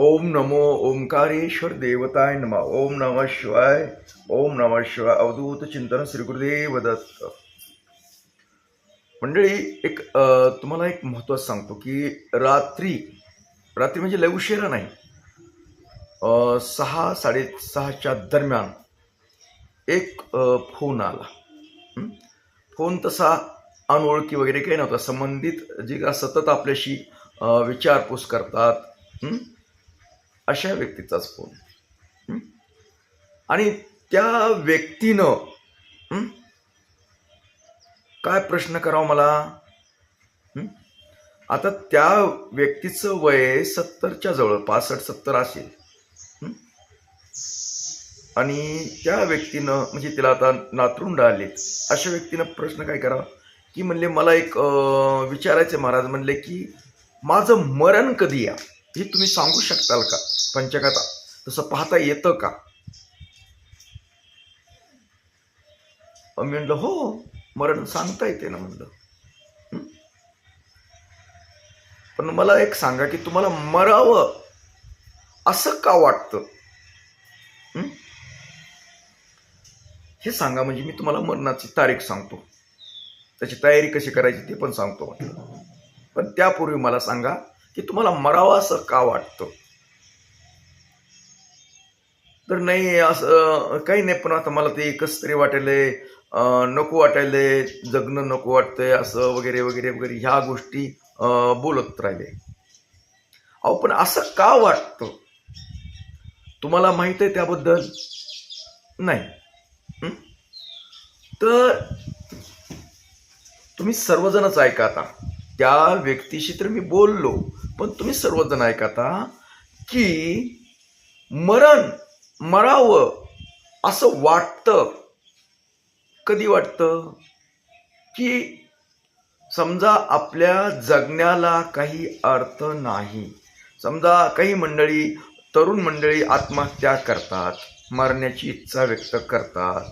ओम नमो ओंकारेश्वर देवताय नम। ओम नम शिवाय। ओम नम शिवाय। अवधूत चिंतन श्री गुरुदेव दत्त मंडळी एक तुम्हाला एक महत्त्वाचं सांगतो की रात्री रात्री म्हणजे लय उशिरा नाही. सहा साडेसहाच्या दरम्यान एक फोन आला. फोन तसा अनोळखी वगैरे काही नव्हता. संबंधित जे का सतत आपल्याशी विचारपूस करतात. अशा व्यक्तीचाच फोन. आणि त्या व्यक्तीनं काय प्रश्न करावा मला? आता त्या व्यक्तीचं वय सत्तरच्या जवळ पासष्ट सत्तर असेल. आणि त्या व्यक्तीनं म्हणजे तिला आता नातरून राहिले अशा व्यक्तीनं प्रश्न काय करावा? की म्हणले मला एक विचारायचं विचारायचे महाराज म्हणले की माझं मरण कधी या? हे तुम्ही सांगू शकताल का? पंचकथा. तसं पाहता येतं का? मी म्हणलं हो, हो मरण सांगता येते ना म्हणलं. पण मला एक सांगा की तुम्हाला मरावं असं का वाटतं? हे सांगा म्हणजे मी तुम्हाला मरणाची तारीख सांगतो. त्याची तयारी कशी करायची ते पण सांगतो म्हटलं. पण त्यापूर्वी मला सांगा की तुम्हाला मरावं असं का वाटतं? तर नाही असं काही नाही पण आता मला ते कसं तरी वाटायले नको वाटायले जगणं नको वाटतंय असं वगैरे वगैरे वगैरे ह्या गोष्टी अं, बोलत राहिले. अहो पण असं का वाटतं? तुम्हाला माहीत आहे त्याबद्दल? नाही. तर तुम्ही सर्वजणच ऐका आता. त्या व्यक्तीशी तर मी बोललो. पण तुम्ही सर्वजण ऐकता की मरण मरावं असं वाटतं. कधी वाटतं? की समजा आपल्या जगण्याला काही अर्थ नाही. समजा काही मंडळी तरुण मंडळी आत्महत्या करतात मरण्याची इच्छा व्यक्त करतात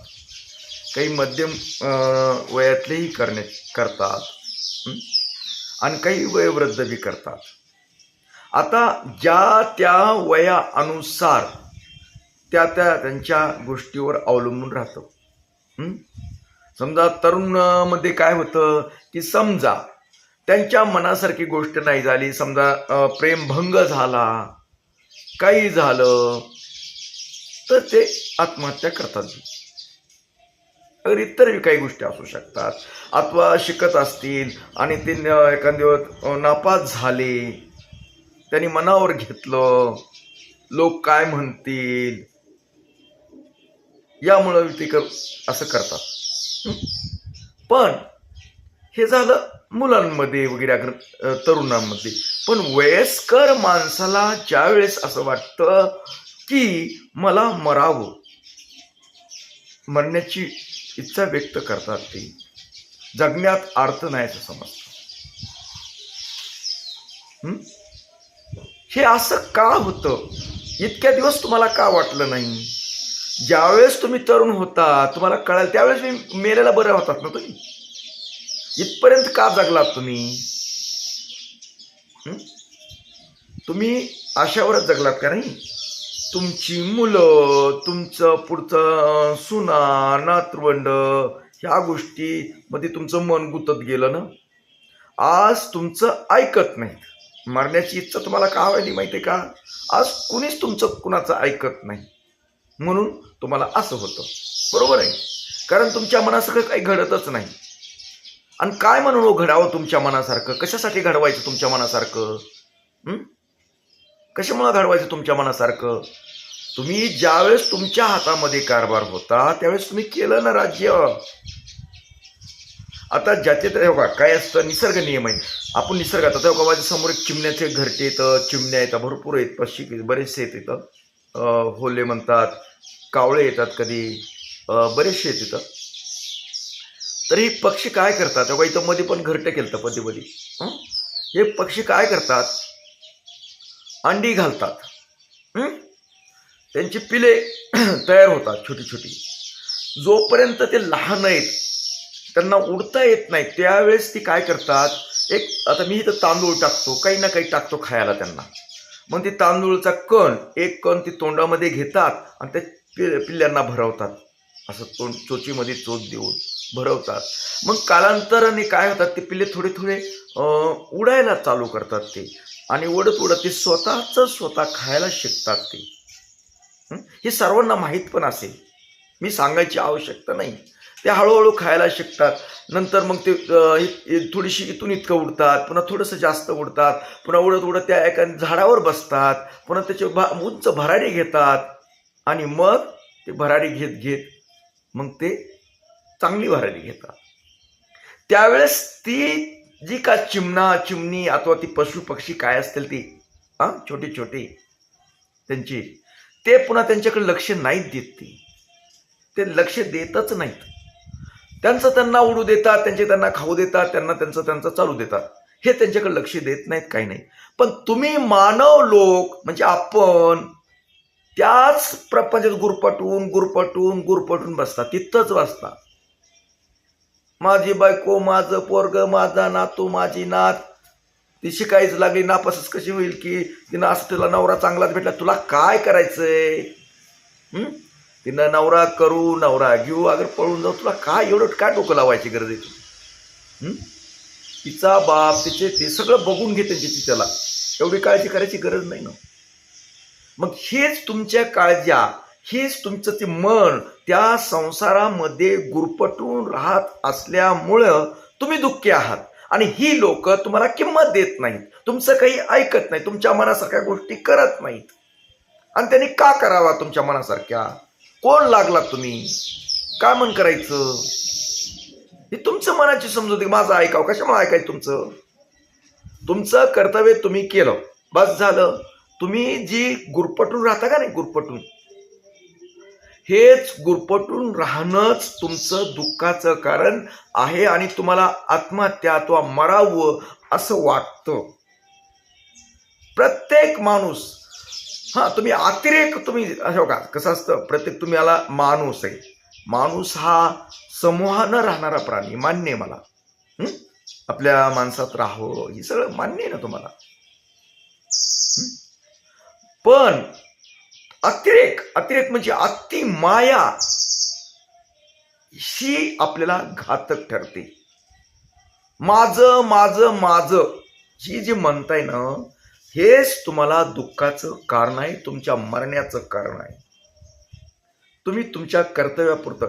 काही मध्यम वयातलेही करणे करतात. आणि काही वयोवृद्ध बी करतात. आता ज्या त्या वयानुसार त्या त्या त्यांच्या गोष्टीवर अवलंबून राहतं. समजा तरुणमध्ये काय होतं की समजा त्यांच्या मनासारखी गोष्ट नाही झाली समजा प्रेमभंग झाला काही झालं तर ते आत्महत्या करतात. तर इतर काही गोष्टी असू शकतात. अथवा शिकत असतील आणि ते एखाद्या नापास झाले त्यांनी मनावर घेतलं लोक काय म्हणतील यामुळं ते कर असं करतात. पण हे झालं मुलांमध्ये वगैरे तरुणांमध्ये. पण वयस्कर माणसाला ज्यावेळेस असं वाटतं की मला मरावं मरण्याची इच्छा व्यक्त करतात ते. जगण्यात अर्थ नाही असं समजतं. हे? असं का होतं? इतक्या दिवस तुम्हाला का वाटलं नाही? ज्यावेळेस तुम्ही तरुण होता तुम्हाला कळाल त्यावेळेस मी मेलेला बरं होतात ना तुम्ही? इथपर्यंत का जगलात तुम्ही? तुम्ही आशावरच जगलात का नाही? तुमची मुलं तुमचं पुढचं सुना नातवंड ह्या गोष्टीमध्ये तुमचं मन गुतत गेलं ना? आज तुमचं ऐकत नाहीत. मरण्याची इच्छा तुम्हाला का व्हायली माहिती आहे का? आज कुणीच तुमचं कुणाचं ऐकत नाही. म्हणून तुम्हाला असं होतं. बरोबर आहे? कारण तुमच्या मनासारखं काही घडतच नाही. आणि काय म्हणून हो घडावं तुमच्या मनासारखं? कशासाठी घडवायचं तुमच्या मनासारखं? कशामुळं घडवायचं तुमच्या मनासारखं? तुम्ही ज्यावेळेस तुमच्या हातामध्ये कारभार होता त्यावेळेस तुम्ही केलं ना राज्य? आता ज्याचे तर बघा काय असतं निसर्ग नियम आहे. आपण निसर्गात आता बघा माझ्यासमोर एक चिमण्याचे घरटे येतं चिमण्या येतात भरपूर आहेत पक्षी बरेचसे येत इथं होले म्हणतात कावळे येतात कधी बरेचसे येत इथं तर हे पक्षी काय करतात? तेव्हा इथं मध्ये पण घरटं केलं तर पदी हे पक्षी काय करतात? अंडी घालतात. त्यांची पिले तयार होतात छोटी छोटी. जोपर्यंत ते लहान आहेत त्यांना उडता येत नाही त्यावेळेस ती काय करतात? एक आता मी इथं तांदूळ टाकतो काही ना काही टाकतो खायला त्यांना. मग ते तांदूळचा कण एक कण ते तोंडामध्ये घेतात आणि त्या पि- पिल्ल्यांना भरवतात. असं तोंड चोचीमध्ये चोच देऊन भरवतात. मग कालांतराने काय होतात ते पिल्ले थोडे थोडे उडायला चालू करतात ते. आणि उडत उडत ते स्वतःच स्वतः खायला शिकतात ते. हे? सर्वांना माहीत पण असेल. मी सांगायची आवश्यकता नाही. ते हळूहळू खायला शिकतात. नंतर मग ते थोडीशी इथून इतकं उडतात पुन्हा थोडंसं जास्त उडतात पुन्हा उडत उडत त्या एका झाडावर बसतात पुन्हा त्याचे भा उंच भराडी घेतात आणि मग ते भराडी घेत घेत मग ते चांगली भराडी घेतात. त्यावेळेस ती जी का चिमणा चिमणी अथवा ती पशु पक्षी काय असतील ती हां? छोटे छोटे. त्यांची. ते पुन्हा त्यांच्याकडे लक्ष नाहीत देत ती. ते लक्ष देतच नाहीत. त्यांचं त्यांना उडू देतात त्यांचे त्यांना खाऊ देतात त्यांना त्यांचं त्यांचं चालू देतात. हे त्यांच्याकडे लक्ष देत नाहीत काही नाही. पण तुम्ही मानव लोक म्हणजे आपण त्याच प्रपंचात गुरपटून गुरपटून गुरपटून बसता तिथंच बसता माझी बायको माझं पोरग माझा नातू माझी नात. ती शिकायच लागली नापासच कशी होईल की तिनं असं तुला नवरा चांगलाच भेटला तुला काय करायचंय? तिनं नवरा करू नवरा घेऊ अगर पळून जाऊ तुला काय एवढं काय डोकं लावायची गरज आहे तिचा बाप तिचे ते सगळं बघून घेते तिची त्याला. एवढी काळजी करायची गरज नाही ना. मग हेच तुमच्या काळज्या हेच तुमचं ते मन त्या संसारामध्ये गुरपटून राहत असल्यामुळं तुम्ही दुःखी आहात. आणि ही लोक तुम्हाला किंमत देत नाहीत. तुमचं काही ऐकत नाही तुमच्या मनासारख्या गोष्टी करत नाहीत. आणि त्यांनी का करावा तुमच्या मनासारख्या? कोण लागला तुम्ही? काय मन करायचं? हे तुमचं मनाची समजूत माझं ऐकावं. कशामुळे ऐकायचं तुमचं? तुमचं कर्तव्य तुम्ही केलं. बस झालं. तुम्ही जी गुरपटून राहता का नाही गुरपटून? हेच गुरपटून राहणंच तुमचं दुःखाचं कारण आहे आणि तुम्हाला आत्महत्या अथवा मरावं असं वाटतं. प्रत्येक माणूस हा तुम्ही अतिरेक तुम्ही असं का कसं असतं प्रत्येक तुम्ही याला माणूस आहे. माणूस हा समूहानं राहणारा प्राणी मान्य आहे मला. आपल्या माणसात राहो हे सगळं मान्य आहे ना तुम्हाला. पण अतिरेक अतिरेक म्हणजे अति माया ही आपल्याला घातक ठरते. माझं माझं माझं ही जी म्हणताय ना हेच तुम्हाला दुःखाचं कारण आहे तुमच्या मरण्याचं कारण आहे. तुम्ही तुमच्या कर्तव्यापुरतं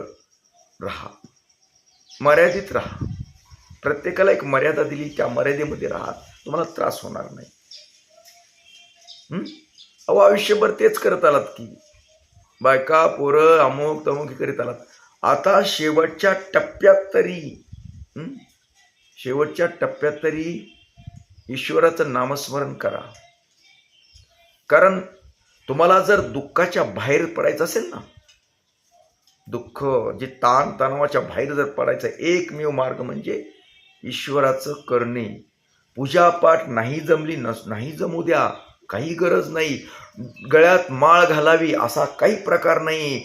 राहा. मर्यादित राहा. प्रत्येकाला एक मर्यादा दिली त्या मर्यादेमध्ये राहा. तुम्हाला त्रास होणार नाही. हम्म अहो आयुष्यभर तेच करत आलात की. बायका पोरं अमुक तमुक हे करीत आलात. आता शेवटच्या टप्प्यात तरी शेवटच्या टप्प्यात तरी ईश्वराचं नामस्मरण करा. कारण तुम्हाला जर दुःखाच्या बाहेर पडायचं असेल ना दुःख जे ताण तणावाच्या बाहेर जर पडायचं एकमेव मार्ग म्हणजे ईश्वराचं करणे. पूजापाठ नाही जमली नस नाही जमू द्या. काही गरज नाही. गळ्यात माळ घालावी असा काही प्रकार नाही.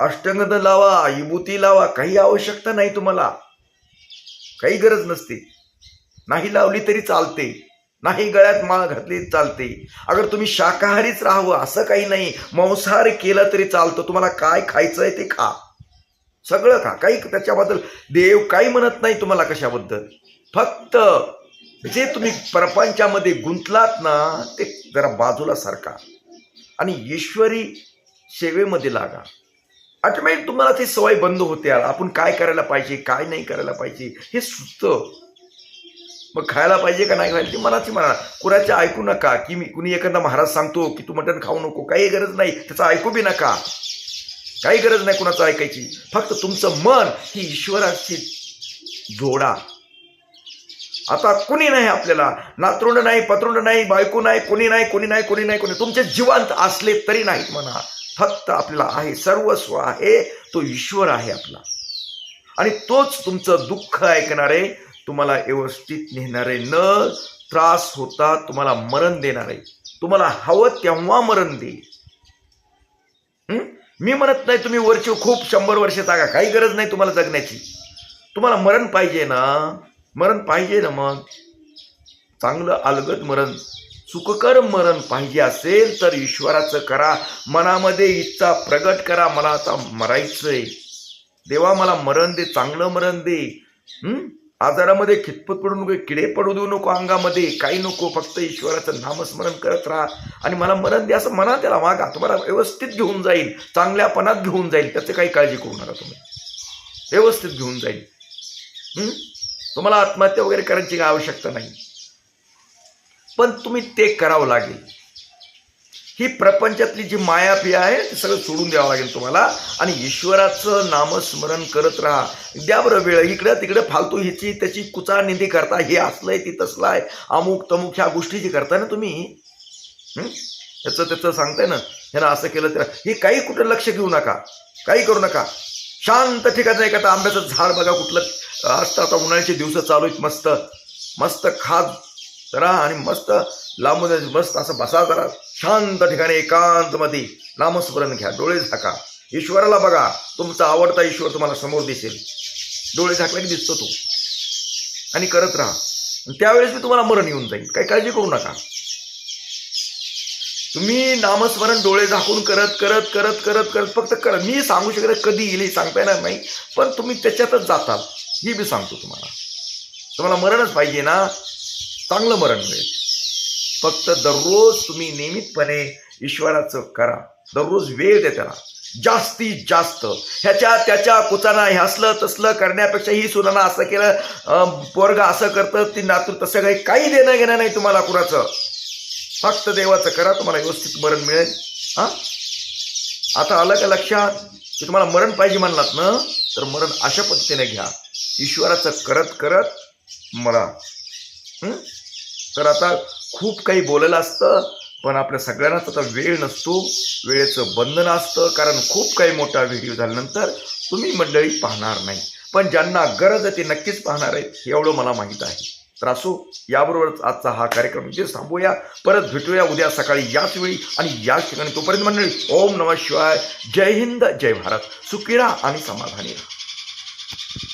अष्टंगद लावा विभूती लावा काही आवश्यकता नाही तुम्हाला. काही गरज नसते. नाही लावली तरी चालते. नाही गळ्यात माळ घातली चालते. अगर तुम्ही शाकाहारीच राहावं असं काही नाही. मांसाहार केलं तरी चालतं. तुम्हाला काय खायचं आहे ते खा. सगळं खा. काही त्याच्याबद्दल देव काही म्हणत नाही तुम्हाला कशाबद्दल. फक्त जे तुम्ही प्रपंचामध्ये गुंतलात ना ते जरा बाजूला सारखा. आणि ईश्वरी सेवेमध्ये लागा. ऑटोमॅटिक तुम्हाला ती सवय बंद होते. आपण काय करायला पाहिजे काय नाही करायला पाहिजे हे सुचतं. मग खायला पाहिजे का नाही खायला? ती मनाची म्हणा कुणाच्या ऐकू नका की मी कुणी एखादा महाराज सांगतो की तू मटण खाऊ नको. काही गरज नाही. त्याचं ऐकू बी नका. काही गरज नाही कुणाचं ऐकायची. फक्त तुमचं मन ही ईश्वराची जोडा. आता कुणी नाही आपल्याला. नातरुंड नाही पत्रुंड नाही बायको नाही कुणी नाही कोणी नाही कोणी नाही कोणी तुमचे जिवंत असले तरी नाहीत म्हणा. फक्त आपल्याला आहे सर्वस्व आहे तो ईश्वर आहे आपला. आणि तोच तुमचं दुःख ऐकणारे तुम्हाला व्यवस्थित नेणारे न त्रास होता तुम्हाला मरण देणारे. तुम्हाला हवं तेव्हा मरण देईल मी म्हणत नाही तुम्ही वरची खूप शंभर वर्ष जागा. काही गरज नाही तुम्हाला जगण्याची. तुम्हाला मरण पाहिजे ना. मरण पाहिजे ना मग? चांगलं अलगद मरण सुखकर मरण पाहिजे असेल तर ईश्वराचं करा मनामध्ये इच्छा प्रगट करा मला आता मरायचंय. देवा मला मरण दे चांगलं मरण दे. आजारामध्ये खितपत पडू नको किडे पडू देऊ नको अंगामध्ये काही नको फक्त ईश्वराचं नामस्मरण करत राहा. आणि मला मरण दे असं म्हणा त्याला मागा तुम्हाला व्यवस्थित घेऊन जाईल चांगल्यापणात घेऊन जाईल त्याची काही काळजी करू नका तुम्ही. व्यवस्थित घेऊन जाईल. तुम्हाला आत्महत्या वगैरे करायची काही आवश्यकता नाही. पण तुम्ही ते करावं लागेल. ही प्रपंचातली जी मायापिया आहे ते सगळं सोडून द्यावं लागेल तुम्हाला. आणि ईश्वराचं नामस्मरण करत राहा. द्या बरं वेळ इकडं तिकडं फालतू ह्याची त्याची कुचा निधी करता. हे असलंय ती तसलं आहे अमुक तमुक ह्या गोष्टीची करता ना तुम्ही त्याचं त्याचं सांगताय ना ह्यानं असं केलं तर. हे काही कुठं लक्ष घेऊ नका. काही करू नका. शांत ठिकाणी आहे का आता आंब्याचं झाड बघा कुठलं. असतं आता उन्हाळ्याचे दिवस चालू आहेत मस्त. मस्त खात जरा आणि मस्त लांबून मस्त असं बसा जरा. शांत ठिकाणी एकांतमध्ये नामस्मरण घ्या डोळे झाका. ईश्वराला बघा. तुमचा आवडता ईश्वर तुम्हाला समोर दिसेल. डोळे झाकला की दिसतो तो. आणि करत राहा. त्यावेळेस मी तुम्हाला मरण येऊन जाईल काही काळजी करू नका. तुम्ही नामस्मरण डोळे झाकून करत करत करत करत करत फक्त करा. मी सांगू शकत कधी येईल सांगता येणार नाही पण तुम्ही त्याच्यातच जाताल ही मी सांगतो तुम्हाला. तुम्हाला मरणच पाहिजे ना? चांगलं मरण मिळेल. फक्त दररोज तुम्ही नियमितपणे ईश्वराचं करा. दररोज वेळ द्या त्याला जास्तीत जास्त. ह्याच्या त्याच्या कुचाना हे असलं तसलं करण्यापेक्षा ही सुनाना असं केलं पोरग पोरगा असं करतं ती नातू तसं काही काही देणं घेणं नाही तुम्हाला कुणाचं. फक्त देवाचं करा तुम्हाला व्यवस्थित मरण मिळेल. हा? आता आलं का लक्षात? की तुम्हाला मरण पाहिजे म्हणलात ना तर मरण अशा पद्धतीने घ्या. ईश्वराचं करत करत मला तर आता खूप काही बोललं असतं पण आपल्या सगळ्यांनाच आता वेळ नसतो वेळेचं बंधन असतं कारण खूप काही मोठा व्हिडिओ झाल्यानंतर तुम्ही मंडळी पाहणार नाही. पण ज्यांना गरज आहे ते नक्कीच पाहणार आहेत एवढं मला माहीत आहे. तर असो याबरोबरच आजचा हा कार्यक्रम इथे थांबूया. परत भेटूया उद्या सकाळी याच वेळी आणि याच ठिकाणी तोपर्यंत मंडळी ओम नमः शिवाय. जय हिंद जय भारत. सुकिरा आणि समाधानी राहा.